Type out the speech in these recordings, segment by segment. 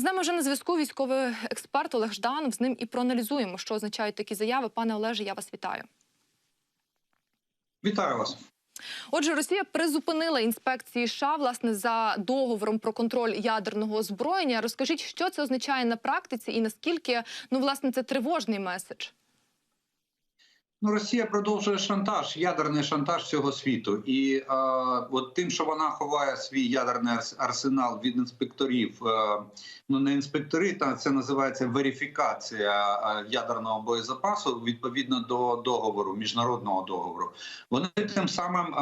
З нами вже на зв'язку військовий експерт Олег Жданов. З ним і проаналізуємо, що означають такі заяви. Пане Олеже, я вас вітаю. Вітаю вас. Отже, Росія призупинила інспекції США власне за договором про контроль ядерного озброєння. Розкажіть, що це означає на практиці, і наскільки ну власне це тривожний меседж? Ну, Росія продовжує шантаж, ядерний шантаж всього світу, і е, от тим, що вона ховає свій ядерний арс- арсенал від інспекторів, е, ну не інспектори, та це називається верифікація е, ядерного боєзапасу відповідно до договору, міжнародного договору. Вони тим самим е,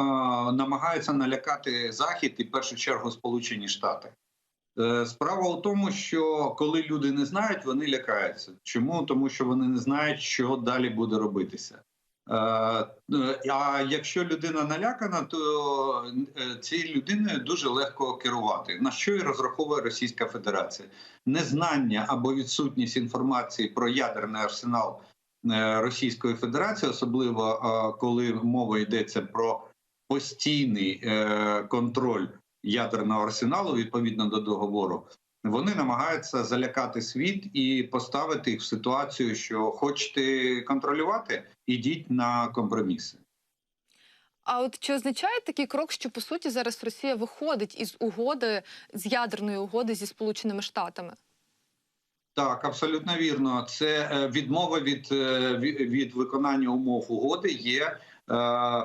намагаються налякати захід і в першу чергу Сполучені Штати. Е, Справа у тому, що коли люди не знають, вони лякаються. Чому? Тому що вони не знають, що далі буде робитися. Е, е, А якщо людина налякана, то е, цією людиною дуже легко керувати. На що і розраховує Російська Федерація? Незнання або відсутність інформації про ядерний арсенал Російської Федерації, особливо коли мова йдеться про постійний контроль ядерного арсеналу відповідно до договору, вони намагаються залякати світ і поставити їх в ситуацію, що хочете контролювати, ідіть на компроміси. А от чи означає такий крок, що по суті зараз Росія виходить із угоди з ядерної угоди зі Сполученими Штатами? Так, абсолютно вірно. Це е, відмова від, е, від, виконання умов угоди є е,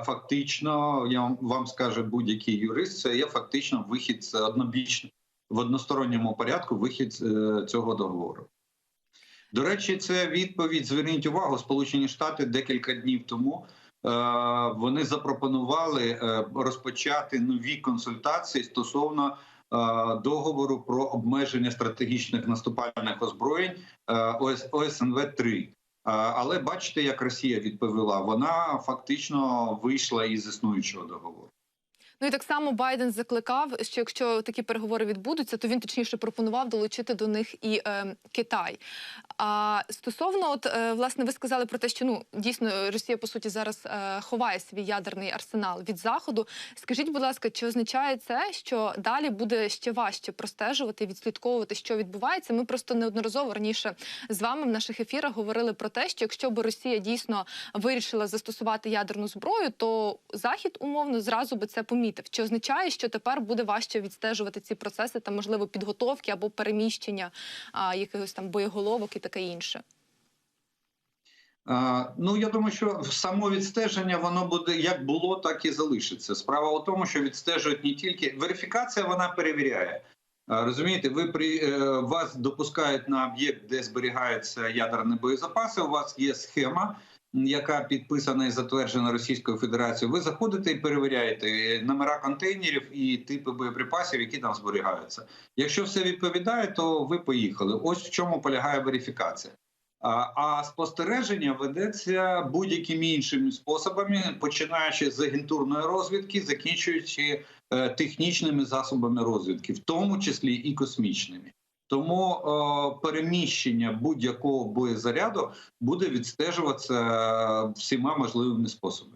фактично. Я вам- скаже будь-який юрист. Це є фактично вихід з однобічно в односторонньому порядку. Вихід е, цього договору. До речі, це відповідь. Зверніть увагу, Сполучені Штати декілька днів тому. е, Вони запропонували е, розпочати нові консультації стосовно договору про обмеження стратегічних наступальних озброєнь ОС, ОСНВ 3 Але бачите, як Росія відповіла, вона фактично вийшла із існуючого договору. Ну і так само Байден закликав, що якщо такі переговори відбудуться, то він точніше пропонував долучити до них і е, Китай. А стосовно, от е, власне, ви сказали про те, що ну дійсно Росія по суті зараз е, ховає свій ядерний арсенал від заходу. Скажіть, будь ласка, чи означає це, що далі буде ще важче простежувати, відслідковувати, що відбувається? Ми просто неодноразово раніше з вами в наших ефірах говорили про те, що якщо б Росія дійсно вирішила застосувати ядерну зброю, то захід умовно зразу би це помітив. Чи означає, що тепер буде важче відстежувати ці процеси та можливо підготовки або переміщення а, якихось там боєголовок і таке інше? Ну я думаю, що само відстеження воно буде як було, так і залишиться. Справа у тому, що відстежують не тільки верифікація, вона перевіряє. Розумієте, ви при е, вас допускають на об'єкт, де зберігаються ядерні боєзапаси. У вас є схема, яка підписана і затверджена Російською Федерацією. Ви заходите і перевіряєте номера контейнерів і типи боєприпасів, які там зберігаються. Якщо все відповідає, то ви поїхали. Ось в чому полягає верифікація. А а спостереження ведеться будь-якими іншими способами, починаючи з агентурної розвідки, закінчуючи е, технічними засобами розвідки, в тому числі і космічними. Тому е, переміщення будь-якого боєзаряду буде відстежуватися е, всіма можливими способами.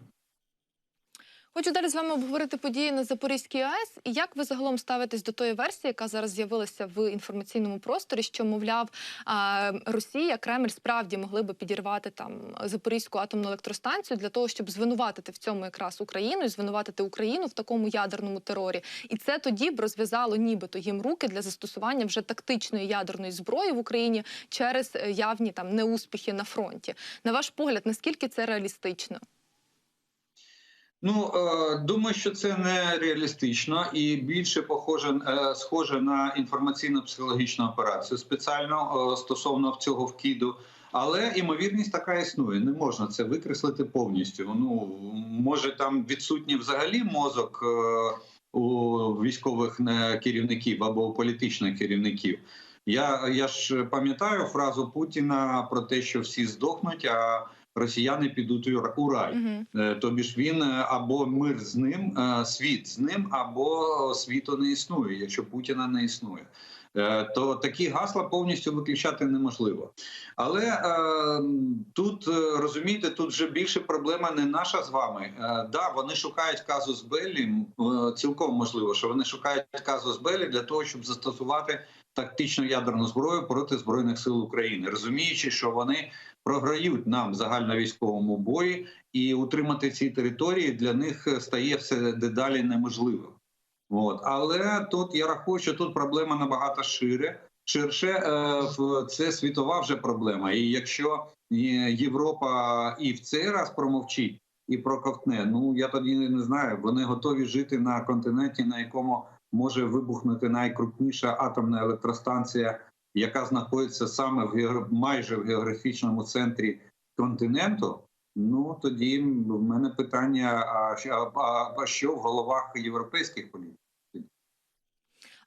Хочу далі з вами обговорити події на Запорізькій АЕС. Як ви загалом ставитесь до тої версії, яка зараз з'явилася в інформаційному просторі, що мовляв Росія, Кремль справді могли би підірвати там Запорізьку атомну електростанцію для того, щоб звинуватити в цьому якраз Україну і звинуватити Україну в такому ядерному терорі. І це тоді б розв'язало нібито їм руки для застосування вже тактичної ядерної зброї в Україні через е, явні там неуспіхи на фронті. На ваш погляд, наскільки це реалістично? Ну е, думаю, що це не реалістично і більше похоже е, схоже на інформаційно-психологічну операцію спеціально е, стосовно цього вкиду. Але імовірність така існує. Не можна це викреслити повністю. Ну може там відсутній взагалі мозок у військових керівників або у політичних керівників. Я, я ж пам'ятаю фразу Путіна про те, що всі здохнуть, а росіяни підуть у рай. Угу. Тобі ж він е, або мир з ним, е, світ з ним, або світу не існує, якщо Путіна не існує. То такі гасла повністю виключати неможливо. Але е, тут розумієте, тут вже більше проблема не наша з вами. Е, да, вони шукають казус Беллі. е, Цілком можливо, що вони шукають казус Беллі для того, щоб застосувати тактичну ядерну зброю проти збройних сил України, розуміючи, що вони програють нам в загальновійськовому бої, і утримати ці території для них стає все дедалі неможливим. От. Але тут я рахую, що тут проблема набагато шире. Ширше е, це світова вже проблема. І якщо е, Європа і в цей раз промовчить і проковтне, ну я тоді не знаю. Вони готові жити на континенті, на якому може вибухнути найкрупніша атомна електростанція, яка знаходиться саме в майже в географічному центрі континенту. Ну тоді в мене питання: а що в головах європейських політиків?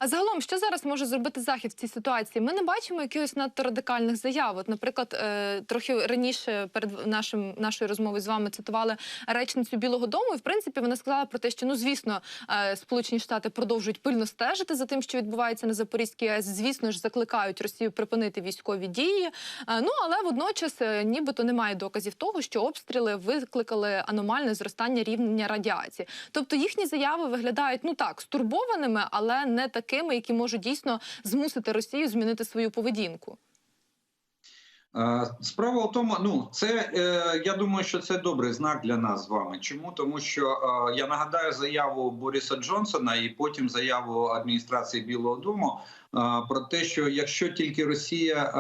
А загалом, що зараз може зробити захід в цій ситуації? Ми не бачимо якихось надто радикальних заяв. От, наприклад, е, трохи раніше перед нашим нашою розмовою з вами цитували речницю Білого Дому. І в принципі вона сказала про те, що ну звісно, е, Сполучені Штати продовжують пильно стежити за тим, що відбувається на Запорізькій АЕС. Звісно ж, закликають Росію припинити військові дії. Е, ну але водночас, нібито немає доказів того, що обстріли викликали аномальне зростання рівня радіації. Тобто їхні заяви виглядають ну так стурбованими, але не такими, які можуть дійсно змусити Росію змінити свою поведінку. Е, Справа в тому, ну це е, я думаю, що це добрий знак для нас з вами. Чому тому, що е, я нагадаю заяву Бориса Джонсона і потім заяву адміністрації Білого Дому про те, що якщо тільки Росія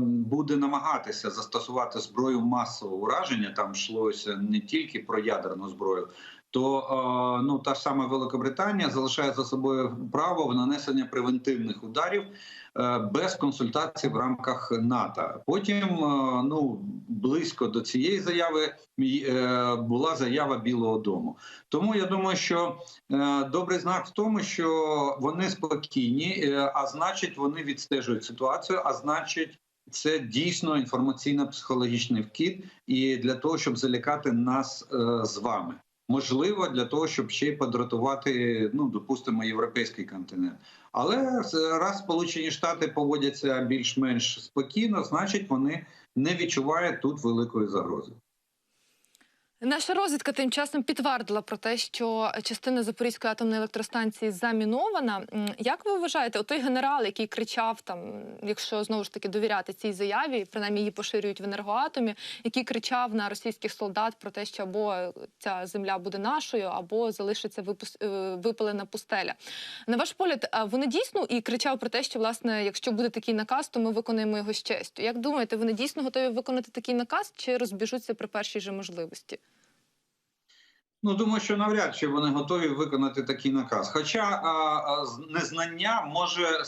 буде намагатися застосувати зброю масового ураження, там йшлося не тільки про ядерну зброю. То е, ну та ж сама Великобританія залишає за собою право в нанесення превентивних ударів е, без консультацій в рамках НАТО. Потім е, ну близько до цієї заяви була заява Білого Дому. Тому я думаю, що добрий знак в тому, що вони спокійні, а значить, вони відстежують ситуацію, а значить. Це дійсно інформаційно-психологічний вкид, і для того, щоб залякати нас е, з вами, можливо, для того, щоб ще й подратувати, ну допустимо, європейський континент. Але раз Сполучені Штати поводяться більш-менш спокійно, значить вони не відчувають тут великої загрози. Наша розвідка тим часом підтвердила про те, що частина Запорізької атомної електростанції замінована. Як ви вважаєте, той генерал, який кричав там, якщо знову ж таки довіряти цій заяві, принаймні її поширюють в енергоатомі, який кричав на російських солдат про те, що або ця земля буде нашою, або залишиться випус- е, випалена пустеля. На ваш погляд, вони дійсно і кричав про те, що власне, якщо буде такий наказ, то ми виконуємо його з честю. Як думаєте, вони дійсно готові виконати такий наказ чи розбіжуться при першій же можливості? Ну думаю, що навряд чи вони готові виконати такий наказ. Хоча а, а, незнання може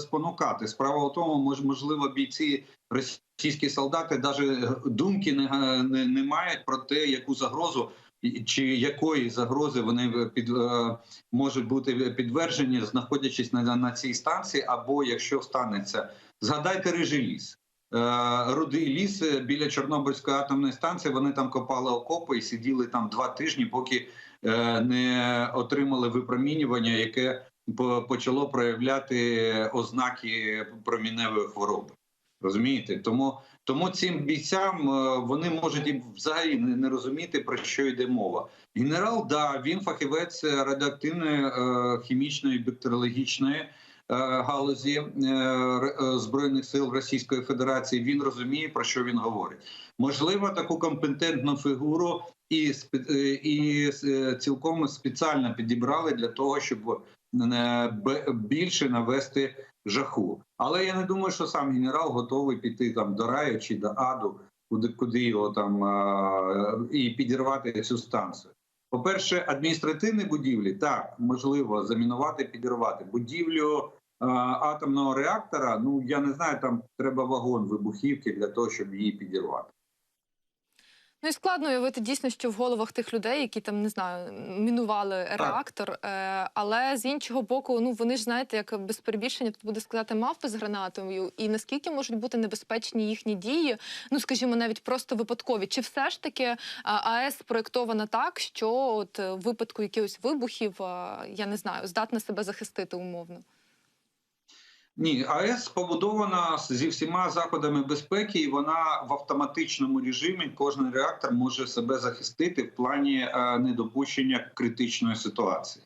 спонукати. Справа в тому, мож, можливо, бійці російські солдати навіть думки не, не, не мають про те, яку загрозу чи якої загрози вони під е, можуть бути підтверджені, знаходячись на, на цій станції, або якщо станеться, згадайте рижий ліс. Е, Рудий ліс біля Чорнобильської атомної станції. Вони там копали окопи і сиділи там два тижні, поки е, не отримали випромінювання, яке почало проявляти ознаки проміневої хвороби. Розумієте? Тому, тому цим бійцям е, вони можуть і взагалі не, розуміти про що йде мова. Генерал, да, він фахівець радіоактивної е, хімічної бактеріологічної галузі е, е, збройних сил Російської Федерації. Він розуміє про що він говорить. Можливо, таку компетентну фігуру і е, і е, цілком спеціально підібрали для того, щоб е, більше навести жаху. Але я не думаю, що сам генерал готовий піти там до раю чи до аду, куди куди його там і підірвати цю станцію. По-перше, адміністративні будівлі так можливо замінувати, підірвати будівлю е, атомного реактора. Ну я не знаю, там треба вагон вибухівки для того, щоб її підірвати. Ну і складно уявити дійсно, що в головах тих людей, які там не знаю, мінували реактор. Е, але з іншого боку, ну вони ж знаєте, як без перебільшення тут буде сказати мавпи з гранатою, і наскільки можуть бути небезпечні їхні дії, ну скажімо, навіть просто випадкові. Чи все ж таки АЕС проєктована так, що от е, в випадку якихось вибухів, я не знаю, здатна себе захистити умовно? Ні, АЕС побудована зі всіма заходами безпеки, і вона в автоматичному режимі кожен реактор може себе захистити в плані е, недопущення критичної ситуації.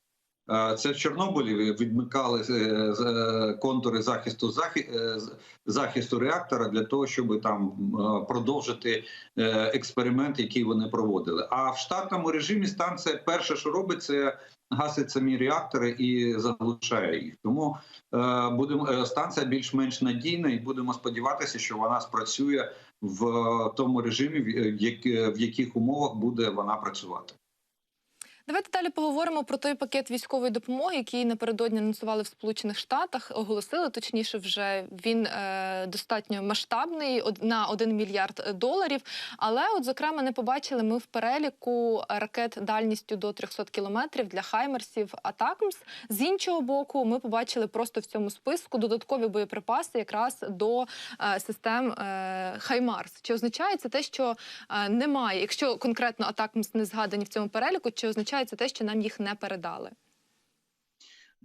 Е, Це в Чорнобилі відмикали е, контури захисту захи- захисту реактора для того, щоб там продовжити експеримент, який вони проводили. А в штатному режимі станція перше, що робить, це гасить самі реактори і заглушає їх. Тому будемо е, станція більш-менш надійна, і будемо сподіватися, що вона спрацює в е, тому режимі, в яких умовах буде вона працювати. Давайте далі поговоримо про той пакет військової допомоги, який напередодні анонсували в Сполучених Штатах. Оголосили точніше, вже він е, достатньо масштабний на 1 мільярд доларів. Але, от, зокрема, не побачили ми в переліку ракет дальністю до 300 кілометрів для хаймерсів Атакмс. З іншого боку, ми побачили просто в цьому списку додаткові боєприпаси якраз до е, систем е, Хаймарс. Чи означає це те, що е, немає, якщо конкретно Атакмс не згадані в цьому переліку, чи означає це те, що нам їх не передали?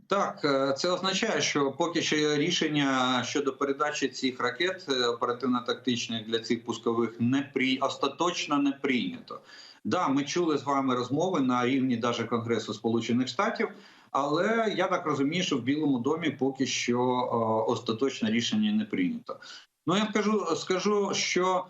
Так, е, це означає, що поки що рішення щодо передачі цих ракет е, оперативно-тактичних для цих пускових не при остаточно не прийнято. Да, ми чули з вами розмови на рівні даже Конгресу Сполучених Штатів, але я так розумію, що в Білому домі поки що е, остаточне рішення не прийнято. Ну я скажу, скажу, що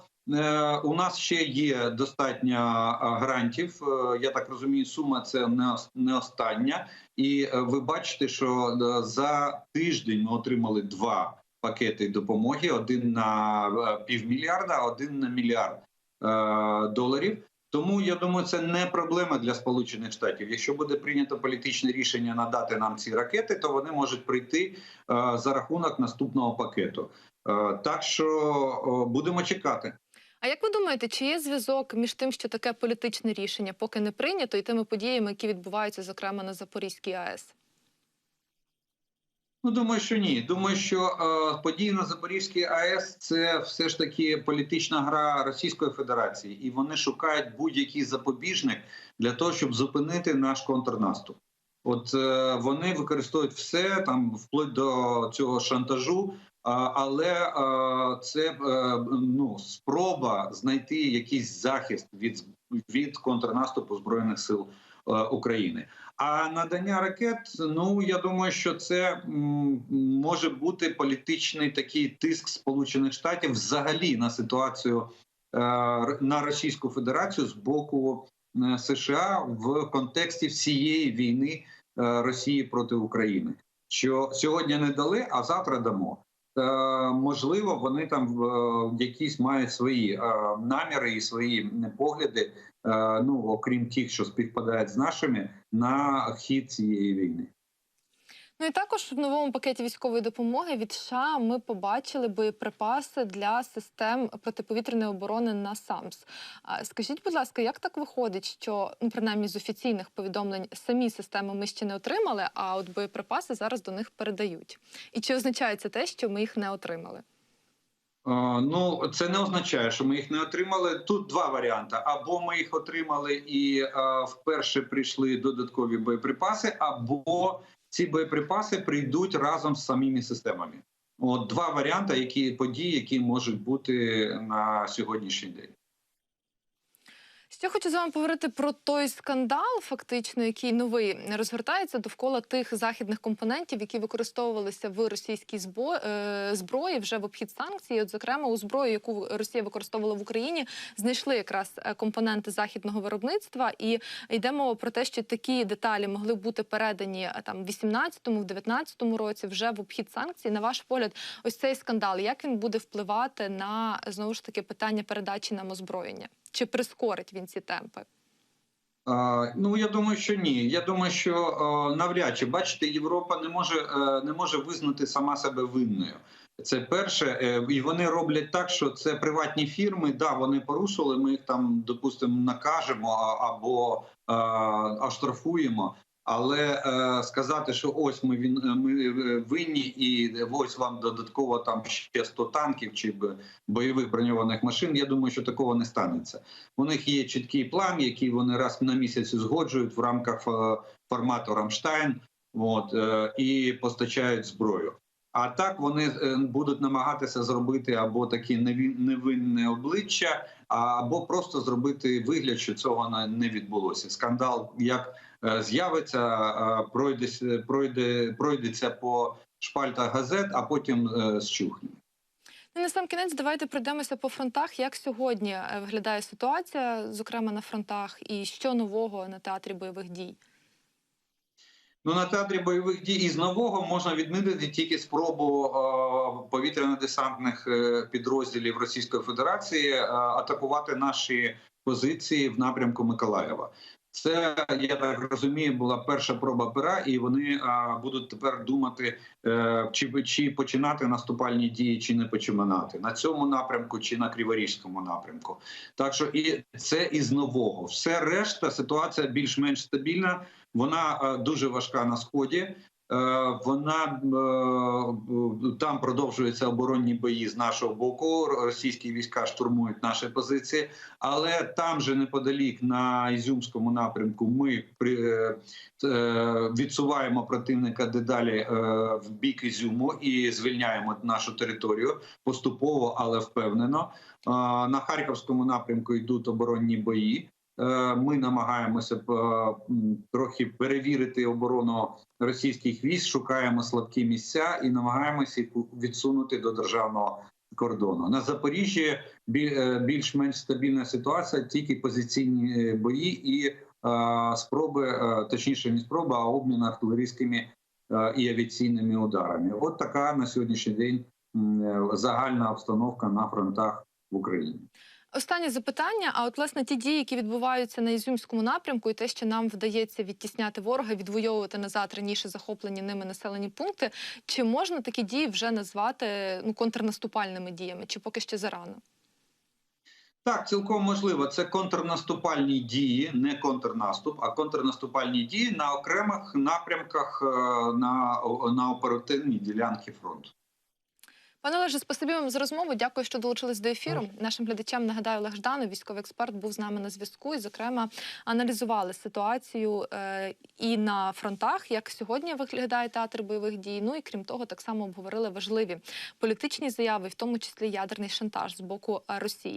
у нас ще є достатньо е, грантів. Е, я так розумію, сума це не, остання. І е, ви бачите, що е, за тиждень ми отримали два пакети допомоги: один на е, півмільярда, один на мільярд е, доларів. Тому я думаю, це не проблема для Сполучених Штатів. Якщо буде прийнято політичне рішення надати нам ці ракети, то вони можуть прийти е, за рахунок наступного пакету. Е, Так що будемо чекати. А як ви думаєте, чи є зв'язок між тим, що таке політичне рішення поки не прийнято, і тими подіями, які відбуваються, зокрема на Запорізькій АЕС? Ну, думаю, що ні. Думаю, що е, події на Запорізькій АЕС це все ж таки політична гра Російської Федерації, і вони шукають будь-який запобіжник для того, щоб зупинити наш контрнаступ. От е, вони використовують все там вплоть до цього шантажу. Але це е, ну спроба знайти якийсь захист від від контрнаступу збройних сил е, України. А надання ракет, ну я думаю, що це може бути політичний такий тиск Сполучених Штатів взагалі на ситуацію на Російську Федерацію з боку США в контексті всієї війни Росії проти України. Що сьогодні не дали, а завтра дамо. Е, можливо, вони там е, якісь мають свої е, наміри і свої погляди, е, ну окрім тих, що співпадають з нашими, на хід цієї війни. Ну і також в новому пакеті військової допомоги від США ми побачили боєприпаси для систем протиповітряної оборони на САМС. Скажіть, будь ласка, як так виходить, що ну, принаймні з офіційних повідомлень самі системи ми ще не отримали, а от боєприпаси зараз до них передають? І чи означає це те, що ми їх не отримали? Ну, це не означає, що ми їх не отримали. Тут два варіанти: або ми їх отримали і вперше прийшли додаткові боєприпаси, або ці боєприпаси прийдуть разом з самими системами. От два варіанти, які події, які можуть бути на сьогоднішній день. Ще хочу з вами поговорити про той скандал, фактично, який новий розгортається довкола тих західних компонентів, які використовувалися в російській е, зброї вже в обхід санкцій. От, зокрема, у зброї, яку Росія використовувала в Україні, знайшли якраз е, компоненти західного виробництва. І йде мова про те, що такі деталі могли бути передані е, там в 18-му, в 19-му році вже в обхід санкцій. На ваш погляд, ось цей скандал, як він буде впливати на знову ж таки питання передачі нам озброєння? Чи прискорить він ці темпи? Ну я думаю, що ні. Я думаю, що е, навряд чи бачите, Європа не може е, не може визнати сама себе винною. Це перше, Е, і вони роблять так, що це приватні фірми. Да, вони порушили. Ми їх там, допустимо, накажемо або е, оштрафуємо. Але е, сказати, що ось ми він ми е, винні, і ось вам додатково там ще 100 танків чи бойових броньованих машин. Я думаю, що такого не станеться. У них є чіткий план, який вони раз на місяць узгоджують в рамках е, формату Рамштайн. От е, і постачають зброю. А так вони е, будуть намагатися зробити або такі невинне обличчя, або просто зробити вигляд, що цього не відбулося. Скандал як е, з'явиться, е, пройде, пройде, пройдеться по шпальтах газет, а потім е, зчухне. Ну, і на сам кінець давайте пройдемося по фронтах. Як сьогодні е, виглядає ситуація, зокрема на фронтах, і що нового на театрі бойових дій? Ну, на театрі бойових дій із нового можна відмітити тільки спробу е, повітряно-десантних е, підрозділів Російської Федерації е, атакувати наші позиції в напрямку Миколаєва. Це я так розумію, була перша проба пера, і вони а, будуть тепер думати, е, чи, чи починати наступальні дії, чи не починати на цьому напрямку, чи на Криворізькому напрямку. Так що і це із нового. Все решта ситуація більш-менш стабільна. Вона е, дуже важка на сході. Е, Вона е, там продовжуються оборонні бої з нашого боку. Російські війська штурмують наші позиції, але там же неподалік на Ізюмському напрямку ми при, е, відсуваємо противника дедалі в бік Ізюму і звільняємо нашу територію поступово, але впевнено. На харківському напрямку йдуть оборонні бої. Е, Ми намагаємося е, трохи перевірити оборону російських військ, шукаємо слабкі місця і намагаємося їх відсунути до державного кордону. На Запоріжжі е, більш-менш стабільна ситуація, тільки позиційні бої і спроби, точніше, не спроби, а обмін артилерійськими і авіаційними ударами. От така на сьогоднішній день загальна обстановка на фронтах в Україні. Останнє запитання. А от власне ті дії, які відбуваються на Ізюмському напрямку, і те, що нам вдається відтісняти ворога, відвоювати назад раніше захоплені ними населені пункти, чи можна такі дії вже назвати ну контрнаступальними діями, чи поки ще зарано? Так, цілком можливо. Це контрнаступальні дії, не контрнаступ, а контрнаступальні дії на окремих напрямках е, на, на оперативній ділянці фронту. Пане Олеже, спасибі вам за розмову. Дякую, що долучились до ефіру. Нашим глядачам нагадаю, Олег Жданов, військовий експерт, був з нами на зв'язку. І, зокрема, аналізували ситуацію е, і на фронтах, як сьогодні виглядає театр бойових дій. Ну і крім того, так само обговорили важливі політичні заяви, в тому числі ядерний шантаж з боку Росії.